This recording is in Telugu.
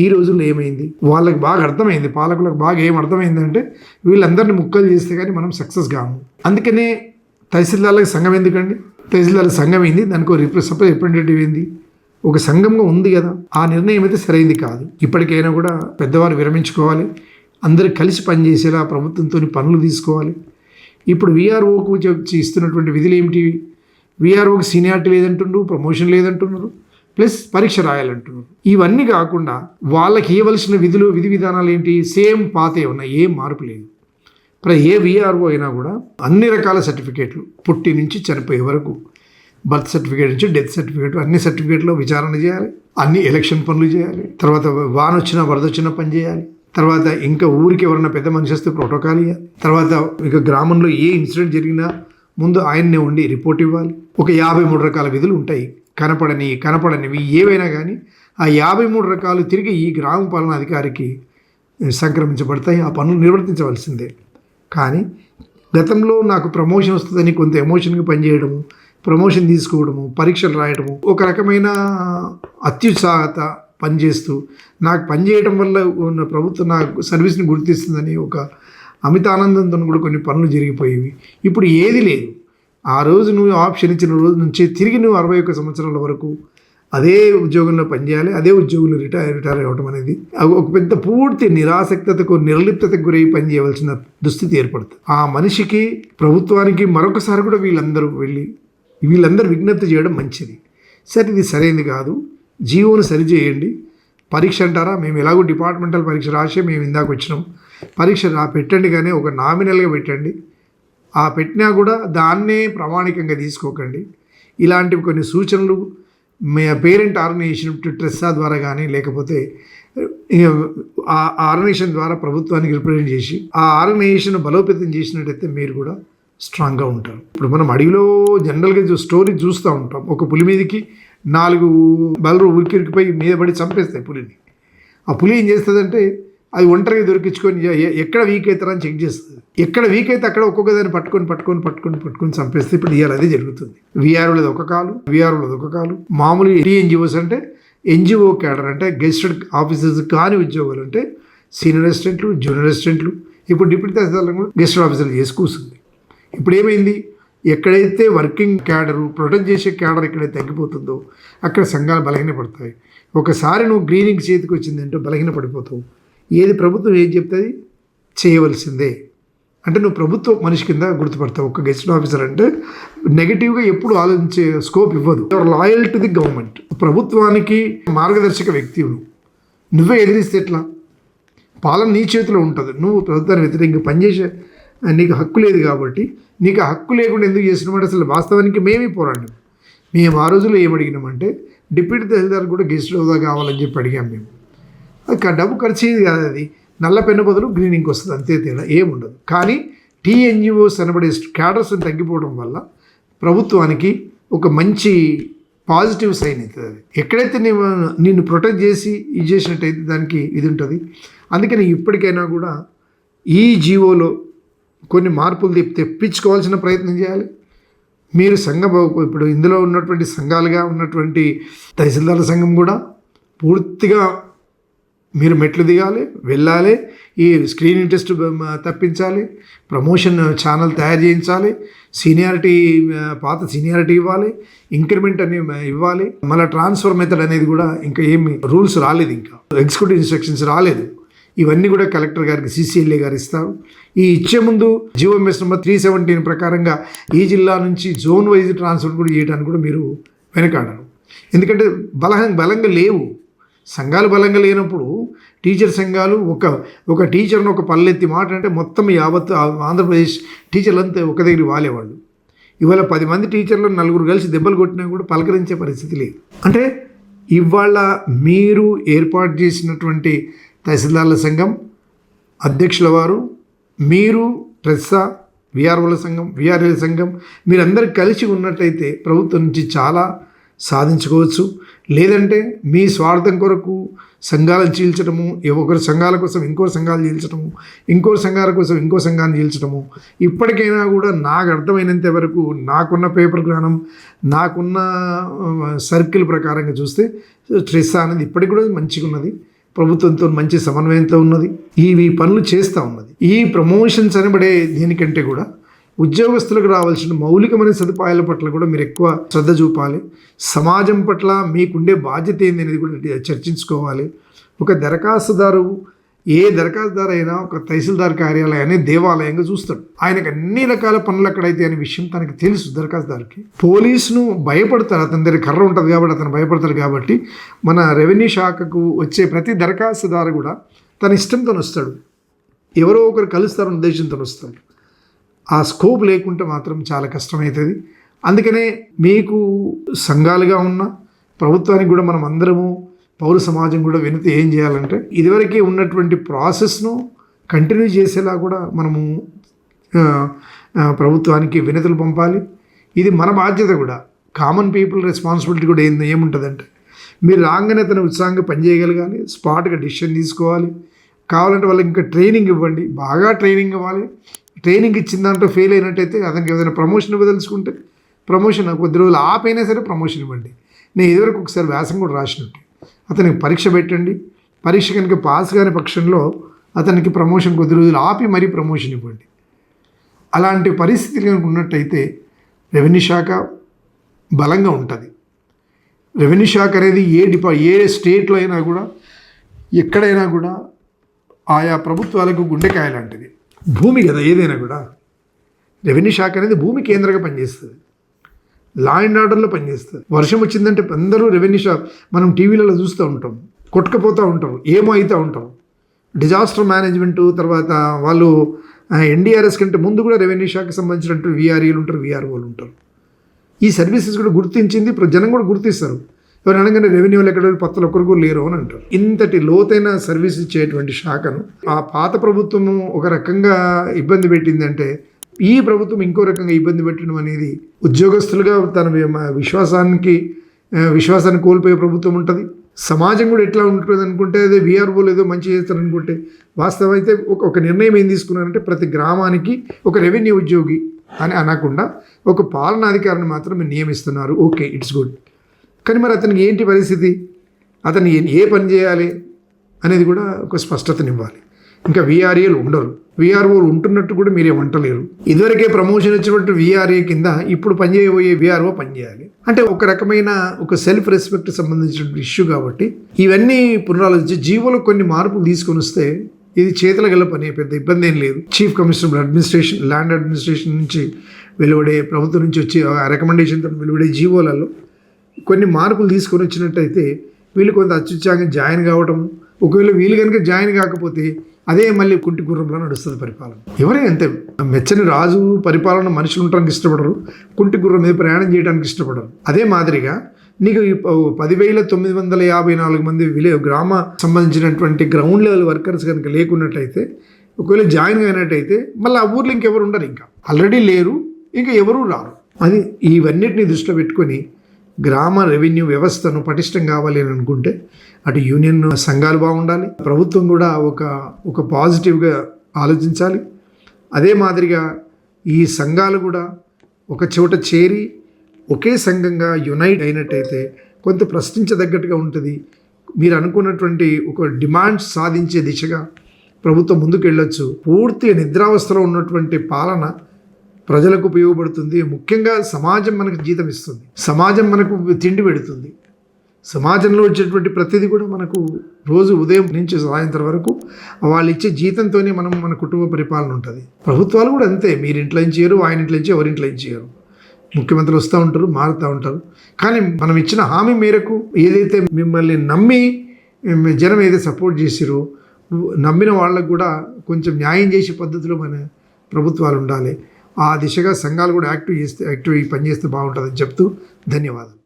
ఈ రోజుల్లో ఏమైంది? వాళ్ళకి బాగా అర్థమైంది పాలకులకు బాగా ఏం అర్థమైందంటే వీళ్ళందరినీ ముక్కలు చేస్తే కానీ మనం సక్సెస్ కాము. అందుకనే తహసీల్దార్లకు సంఘం ఎందుకండి? తహసీల్దార్ల సంఘం ఏంది? దానికి రిప్రె సపరేట్ రిప్రజెంటేటివ్ ఏంది? ఒక సంఘంగా ఉంది కదా ఆ నిర్ణయం అయితే సరైంది కాదు. ఇప్పటికైనా కూడా పెద్దవారు విరమించుకోవాలి అందరూ కలిసి పనిచేసేలా ప్రభుత్వంతో పనులు తీసుకోవాలి. ఇప్పుడు వీఆర్ఓకు ఇస్తున్నటువంటి విధులు ఏమిటి? వీఆర్ఓకి సీనియారిటీ లేదంటున్నారు ప్రమోషన్ లేదంటున్నారు. ప్లస్ పరీక్ష రాయాలంటున్నారు. ఇవన్నీ కాకుండా వాళ్ళకి ఇవ్వవలసిన విధులు విధి విధానాలు ఏంటి? సేమ్ పాతే ఉన్నాయి ఏం మార్పు లేదు. ఇప్పుడు ఏ విఆర్ఓ అయినా కూడా అన్ని రకాల సర్టిఫికేట్లు పుట్టి నుంచి చనిపోయే వరకు బర్త్ సర్టిఫికేట్ నుంచి డెత్ సర్టిఫికేట్ అన్ని సర్టిఫికేట్లో విచారణ చేయాలి. అన్ని ఎలక్షన్ పనులు చేయాలి. తర్వాత వాన వచ్చినా వరద వచ్చినా పని చేయాలి. తర్వాత ఇంకా ఊరికి ఎవరైనా పెద్ద మనిషి వస్తే ప్రోటోకాల్ ఇవ్వాలి తర్వాత ఇక గ్రామంలో ఏ ఇన్సిడెంట్ జరిగినా ముందు ఆయన్నే ఉండి రిపోర్ట్ ఇవ్వాలి. ఒక యాభై మూడు రకాల విధులు ఉంటాయి. కనపడని కనపడనివి ఏవైనా కానీ ఆ యాభై మూడు రకాలు తిరిగి ఈ గ్రామ పాలనాధికారికి సంక్రమించబడతాయి ఆ పనులు నిర్వర్తించవలసిందే. కానీ గతంలో నాకు ప్రమోషన్ వస్తుందని కొంత ఎమోషన్గా పనిచేయడము ప్రమోషన్ తీసుకోవడము పరీక్షలు రాయడము ఒక రకమైన అత్యుత్సాహత పనిచేస్తూ నాకు పనిచేయడం వల్ల ఉన్న ప్రభుత్వం నా సర్వీస్ని గుర్తిస్తుందని ఒక అమితానందంతో కూడా కొన్ని పనులు జరిగిపోయేవి. ఇప్పుడు ఏది లేదు. ఆ రోజు నువ్వు ఆప్షన్ ఇచ్చిన రోజు నుంచి తిరిగి నువ్వు అరవై ఒక్క సంవత్సరాల వరకు అదే ఉద్యోగంలో పనిచేయాలి అదే ఉద్యోగంలో రిటైర్ రిటైర్ అవ్వడం అనేది ఒక పెద్ద పూర్తి నిరాసక్తతకు నిర్లిప్తతకు గురై పనిచేయవలసిన దుస్థితి ఏర్పడుతుంది. ఆ మనిషికి ప్రభుత్వానికి మరొకసారి కూడా వీళ్ళందరూ వెళ్ళి వీళ్ళందరూ విజ్ఞప్తి చేయడం మంచిది. సరే ఇది సరైనది కాదు. జీవోను సరిచేయండి పరీక్ష అంటారా? మేము ఎలాగో డిపార్ట్మెంటల్ పరీక్ష రాసే మేము ఇందాక వచ్చినాం. పరీక్ష రా పెట్టండి కానీ ఒక నామినల్గా పెట్టండి. ఆ పెట్టినా కూడా దాన్నే ప్రామాణికంగా తీసుకోకండి. ఇలాంటివి కొన్ని సూచనలు మీ పేరెంట్ ఆర్గనైజేషన్ ట్రెస్సా ద్వారా కానీ లేకపోతే ఆ ఆర్గనైజేషన్ ద్వారా ప్రభుత్వానికి రిప్రజెంట్ చేసి ఆ ఆర్గనైజేషన్ బలోపేతం చేసినట్టయితే మీరు కూడా స్ట్రాంగ్గా ఉంటారు. ఇప్పుడు మనం అడవిలో జనరల్గా చూ స్టోరీ చూస్తూ ఉంటాం. ఒక పులి మీదకి నాలుగు బలరు ఉరికిరికిపోయి మీద పడి చంపేస్తాయి పులిని. ఆ పులి ఏం చేస్తుందంటే అది ఒంటరిగా దొరికించుకొని ఎక్కడ వీక్ అవుతారని చెక్ చేస్తుంది. ఎక్కడ వీక్ అయితే అక్కడ ఒక్కొక్క దాన్ని పట్టుకొని పట్టుకొని పట్టుకొని పట్టుకొని చంపేస్తే ఇప్పుడు ఇవాళ అదే జరుగుతుంది. విఆర్ఓలది ఒక కాలు విఆర్ఓలది ఒక కాలు. మామూలు టీఎన్జిఓస్ అంటే ఎన్జిఓ క్యాడర్ అంటే గెస్టెడ్ ఆఫీసర్స్ కాని ఉద్యోగాలు అంటే సీనియర్ అసిస్టెంట్లు జూనియర్ అసిస్టెంట్లు ఇప్పుడు డిప్యూటీ తహసీల్దార్లను కూడా గెస్టెడ్ ఆఫీసర్లు చేసి కూర్చుంది. ఇప్పుడు ఏమైంది? ఎక్కడైతే వర్కింగ్ క్యాడరు ప్రొటెక్ట్ చేసే క్యాడర్ ఎక్కడైతే తగ్గిపోతుందో అక్కడ సంఘాలు బలహీనపడతాయి. ఒకసారి నువ్వు గ్రీనింగ్ చేతికి వచ్చిందంటే బలహీన పడిపోతావు ఏది ప్రభుత్వం ఏం చెప్తుంది? చేయవలసిందే. అంటే నువ్వు ప్రభుత్వ మనిషి కింద గుర్తుపడతావు. ఒక గెస్ట్ ఆఫీసర్ అంటే నెగిటివ్గా ఎప్పుడు ఆలోచించే స్కోప్ ఇవ్వదు. Your loyal to the government ప్రభుత్వానికి మార్గదర్శక వ్యక్తి నువ్వు. నువ్వే ఎదిరిస్తే ఎట్లా? పాలన నీ చేతిలో ఉంటుంది. నువ్వు ప్రభుత్వాన్ని వ్యతిరేకంగా పనిచేసే నీకు హక్కు లేదు కాబట్టి నీకు ఆ హక్కు లేకుండా ఎందుకు చేసినామంటే అసలు వాస్తవానికి మేమే పోరాడినాం. మేము ఆ రోజుల్లో ఏమడిగినామంటే డిప్యూటీ తహసీల్దార్ కూడా గెస్ట్ హోదా కావాలని చెప్పి అడిగాం మేము. డబ్బు ఖర్చు కాదు అది. నల్ల పెన్ను బదులు గ్రీనింగ్ వస్తుంది అంతే తేడా ఏముండదు. కానీ టీఎన్జిఓస్ అనబడే క్యాడర్స్ తగ్గిపోవడం వల్ల ప్రభుత్వానికి ఒక మంచి పాజిటివ్ సైన్ అవుతుంది అది. ఎక్కడైతే నేను నిన్ను ప్రొటెక్ట్ చేసి ఇది చేసినట్టయితే దానికి ఇది ఉంటుంది. అందుకని ఇప్పటికైనా కూడా ఈ జీవోలో కొన్ని మార్పులు తెప్పి తెప్పించుకోవాల్సిన ప్రయత్నం చేయాలి. మీరు సంఘం ఇప్పుడు ఇందులో ఉన్నటువంటి సంఘాలుగా ఉన్నటువంటి తహసీల్దార్ల సంఘం కూడా పూర్తిగా మీరు మెట్లు దిగాలి వెళ్ళాలి ఈ స్క్రీన్ ఇంట్రెస్ట్ తప్పించాలి ప్రమోషన్ ఛానల్ తయారు చేయించాలి సీనియారిటీ పాత సీనియారిటీ ఇవ్వాలి ఇంక్రిమెంట్ అని ఇవ్వాలి. మళ్ళీ ట్రాన్స్ఫర్ మెథడ్ అనేది కూడా ఇంకా ఏమి రూల్స్ రాలేదు ఇంకా. ఎగ్జిక్యూటివ్ ఇన్స్ట్రక్షన్స్ రాలేదు. ఇవన్నీ కూడా కలెక్టర్ గారికి సీసీఎల్ఏ గారు ఇస్తారు. ఈ ఇచ్చే ముందు జియోఎంఎస్ నెంబర్ త్రీ సెవెంటీన్ ప్రకారంగా ఈ జిల్లా నుంచి జోన్ వైజ్ ట్రాన్స్ఫర్ కూడా చేయడానికి కూడా మీరు వెనకాడరు. ఎందుకంటే బలం బలంగా లేవు. సంఘాలు బలంగా లేనప్పుడు టీచర్ సంఘాలు ఒక ఒక టీచర్ని ఒక పల్లెత్తి మాట అంటే మొత్తం యావత్ ఆంధ్రప్రదేశ్ టీచర్లంతా ఒక దగ్గర వాలేవాళ్ళు. ఇవాళ పది మంది టీచర్లు నలుగురు కలిసి దెబ్బలు కొట్టినా కూడా పలకరించే పరిస్థితి లేదు. అంటే ఇవాళ మీరు ఏర్పాటు చేసినటువంటి తహసీల్దార్ల సంఘం అధ్యక్షుల వారు మీరు ట్రెస్సా విఆర్ఓల సంఘం విఆర్ఏల సంఘం మీరందరూ కలిసి ఉన్నట్టయితే ప్రభుత్వం నుంచి చాలా సాధించుకోవచ్చు. లేదంటే మీ స్వార్థం కొరకు సంఘాలను చీల్చడము ఒకరి సంఘాల కోసం ఇంకో సంఘాలు చీల్చడము ఇంకో సంఘాల కోసం ఇంకో సంఘాన్ని చీల్చడము ఇప్పటికైనా కూడా నాకు అర్థమైనంత వరకు నాకున్న పేపర్ జ్ఞానం నాకున్న సర్కిల్ ప్రకారంగా చూస్తే ట్రెస్సా అనేది ఇప్పటికి కూడా మంచిగా ఉన్నది. ప్రభుత్వంతో మంచి సమన్వయంతో ఉన్నది. ఇవి పనులు చేస్తూ ఉన్నది. ఈ ప్రమోషన్స్ అనబడే దీనికంటే కూడా ఉద్యోగస్తులకు రావాల్సిన మౌలికమైన సదుపాయాల పట్ల కూడా మీరు ఎక్కువ శ్రద్ధ చూపాలి. సమాజం పట్ల మీకుండే బాధ్యత ఏంది అనేది కూడా చర్చించుకోవాలి. ఒక దరఖాస్తుదారు ఏ దరఖాస్తుదారు అయినా ఒక తహసీల్దార్ కార్యాలయాన్ని దేవాలయంగా చూస్తాడు. ఆయనకు అన్ని రకాల పనులు అక్కడైతే అనే విషయం తనకి తెలుసు దరఖాస్తుదారుకి. పోలీసును భయపడతారు. అతని దగ్గర కర్ర ఉంటుంది కాబట్టి అతను భయపడతారు కాబట్టి మన రెవెన్యూ శాఖకు వచ్చే ప్రతి దరఖాస్తుదారు కూడా తన ఇష్టంతో వస్తాడు. ఎవరో ఒకరు కలుస్తారన్న ఉద్దేశంతో వస్తాడు. ఆ స్కోప్ లేకుంటే మాత్రం చాలా కష్టమవుతుంది అందుకనే మీకు సంఘాలుగా ఉన్న ప్రభుత్వానికి కూడా మనం అందరము పౌర సమాజం కూడా వినతి ఏం చేయాలంటే ఇదివరకే ఉన్నటువంటి ప్రాసెస్ను కంటిన్యూ చేసేలా కూడా మనము ప్రభుత్వానికి వినతులు పంపాలి. ఇది మన బాధ్యత కూడా. కామన్ పీపుల్ రెస్పాన్సిబిలిటీ కూడా ఏంది ఏముంటుందంటే మీరు రాగానే తన ఉత్సాహంగా పనిచేయగలగాలి స్పాట్గా డిసిషన్ తీసుకోవాలి. కావాలంటే వాళ్ళకి ఇంకా ట్రైనింగ్ ఇవ్వండి. బాగా ట్రైనింగ్ ఇవ్వాలి. ట్రైనింగ్ ఇచ్చిన దాంట్లో ఫెయిల్ అయినట్టయితే అతనికి ఏదైనా ప్రమోషన్ ఇవ్వదలుచుకుంటే ప్రమోషన్ కొద్ది రోజులు ఆపైనా సరే ప్రమోషన్ ఇవ్వండి. నేను ఇదివరకు ఒకసారి వ్యాసం కూడా రాసినట్టు అతనికి పరీక్ష పెట్టండి. పరీక్ష కనుక పాస్ కాని పక్షంలో అతనికి ప్రమోషన్ కొద్ది రోజులు ఆపి మరీ ప్రమోషన్ ఇవ్వండి. అలాంటి పరిస్థితి కనుక ఉన్నట్టయితే రెవెన్యూ శాఖ బలంగా ఉంటుంది. రెవెన్యూ శాఖ అనేది ఏ డిపా ఏ స్టేట్లో అయినా కూడా ఎక్కడైనా కూడా ఆయా ప్రభుత్వాలకు గుండెకాయ లాంటిది భూమి కదా ఏదైనా కూడా. రెవెన్యూ శాఖ అనేది భూమి కేంద్రంగా పనిచేస్తుంది. లా అండ్ ఆర్డర్లో పనిచేస్తుంది. వర్షం వచ్చిందంటే అందరూ రెవెన్యూ షాప్ మనం టీవీలలో చూస్తూ ఉంటాం. కొట్టుకుపోతూ ఉంటారు ఏమో అవుతూ ఉంటారు డిజాస్టర్ మేనేజ్మెంట్ తర్వాత వాళ్ళు ఎన్డీఆర్ఎస్ కంటే ముందు కూడా రెవెన్యూ శాఖకి సంబంధించినట్టు వీఆర్ఈలు ఉంటారు వీఆర్ఓలు ఉంటారు. ఈ సర్వీసెస్ కూడా గుర్తించింది ఇప్పుడు జనం కూడా గుర్తిస్తారు. ఎవరు అనగానే రెవెన్యూలు ఎక్కడ పత్తులు ఒక్కరు కూడా లేరు అని అంటారు. ఇంతటి లోతైన సర్వీస్ ఇచ్చేటువంటి శాఖను ఆ పాత ప్రభుత్వము ఒక రకంగా ఇబ్బంది పెట్టిందంటే ఈ ప్రభుత్వం ఇంకో రకంగా ఇబ్బంది పెట్టడం అనేది ఉద్యోగస్తులుగా తన విశ్వాసానికి విశ్వాసాన్ని కోల్పోయే ప్రభుత్వం ఉంటుంది. సమాజం కూడా ఎట్లా ఉంటుంది అనుకుంటే అదే వీఆర్ఓలు ఏదో మంచి చేస్తారనుకుంటే వాస్తవం అయితే ఒక ఒక నిర్ణయం ఏం తీసుకున్నారంటే ప్రతి గ్రామానికి ఒక రెవెన్యూ ఉద్యోగి అని అనకుండా ఒక పాలనాధికారిని మాత్రమే నియమిస్తున్నారు. ఓకే ఇట్స్ గుడ్ కానీ మరి అతనికి ఏంటి పరిస్థితి? అతను ఏ- పని చేయాలి అనేది కూడా ఒక స్పష్టతనివ్వాలి. ఇంకా వీఆర్ఏలు ఉండరు. వీఆర్ఓలు ఉంటున్నట్టు కూడా మీరే వంటలేరు. ఇదివరకే ప్రమోషన్ వచ్చినట్టు వీఆర్ఏ కింద ఇప్పుడు పనిచేయబోయే వీఆర్ఓ పనిచేయాలి అంటే ఒక రకమైన ఒక సెల్ఫ్ రెస్పెక్ట్ సంబంధించిన ఇష్యూ కాబట్టి ఇవన్నీ పునరాలోచించి జీవోలో కొన్ని మార్పులు తీసుకొని వస్తే ఇది చేతుల గల పని పెద్ద ఇబ్బంది ఏం లేదు. Chief commissioner administration land administration నుంచి వెలువడే ప్రభుత్వం నుంచి వచ్చి ఆ రికమెండేషన్తో వెలువడే జీవోలలో కొన్ని మార్పులు తీసుకొని వచ్చినట్టయితే వీళ్ళు కొంత అత్యుత్సాహంగా జాయిన్ కావటం ఒకవేళ వీళ్ళు కనుక జాయిన్ కాకపోతే అదే మళ్ళీ కుంటి గుర్రంలో నడుస్తుంది పరిపాలన. ఎవరే అంతే మెచ్చని రాజు పరిపాలన మనుషులు ఉండడానికి ఇష్టపడరు కుంటి గుర్రం మీద ప్రయాణం చేయడానికి ఇష్టపడరు. అదే మాదిరిగా నీకు ప- పదివేల తొమ్మిది వందల యాభై నాలుగు మంది విలే గ్రామ సంబంధించినటువంటి గ్రౌండ్ లెవెల్ వర్కర్స్ కనుక లేకున్నట్టయితే ఒకవేళ జాయిన్ అయినట్టయితే మళ్ళీ ఆ ఊర్లో ఇంకెవరు ఉండరు ఇంకా. ఆల్రెడీ లేరు ఇంకా ఎవరూ రారు. అది ఇవన్నిటిని దృష్టిలో పెట్టుకొని గ్రామ రెవెన్యూ వ్యవస్థను పటిష్టం కావాలి అని అనుకుంటే అటు యూనియన్ సంఘాలు బాగుండాలి ప్రభుత్వం కూడా ఒక ఒక పాజిటివ్గా ఆలోచించాలి. అదే మాదిరిగా ఈ సంఘాలు కూడా ఒక చోట చేరి ఒకే సంఘంగా యునైట్ అయినట్టయితే కొంత ప్రశ్నించదగ్గట్టుగా ఉంటుంది. మీరు అనుకున్నటువంటి ఒక డిమాండ్స్ సాధించే దిశగా ప్రభుత్వం ముందుకు వెళ్ళొచ్చు పూర్తి నిద్రావస్థలో ఉన్నటువంటి పాలన ప్రజలకు ఉపయోగపడుతుంది. ముఖ్యంగా సమాజం మనకు జీతం ఇస్తుంది. సమాజం మనకు తిండి పెడుతుంది. సమాజంలో వచ్చేటువంటి ప్రతిదీ కూడా మనకు రోజు ఉదయం నుంచి సాయంత్రం వరకు వాళ్ళు ఇచ్చే జీతంతోనే మనం మన కుటుంబ పరిపాలన ఉంటుంది. ప్రభుత్వాలు కూడా అంతే. మీరు ఇంట్లో ఏం చేయరు ఆయన ఇంట్లో నుంచి ఎవరి ఇంట్లో ఏం చేయరు. ముఖ్యమంత్రులు వస్తూ ఉంటారు మారుతూ ఉంటారు. కానీ మనం ఇచ్చిన హామీ మేరకు ఏదైతే మిమ్మల్ని నమ్మి జనం ఏదైతే సపోర్ట్ చేసిరో నమ్మిన వాళ్ళకు కూడా కొంచెం న్యాయం చేసే పద్ధతిలో మన ప్రభుత్వాలు ఉండాలి. ఆ దిశగా సంఘాలు కూడా యాక్టివ్ చేస్తే యాక్టివ్ పనిచేస్తే బాగుంటుందని చెప్తూ ధన్యవాదాలు.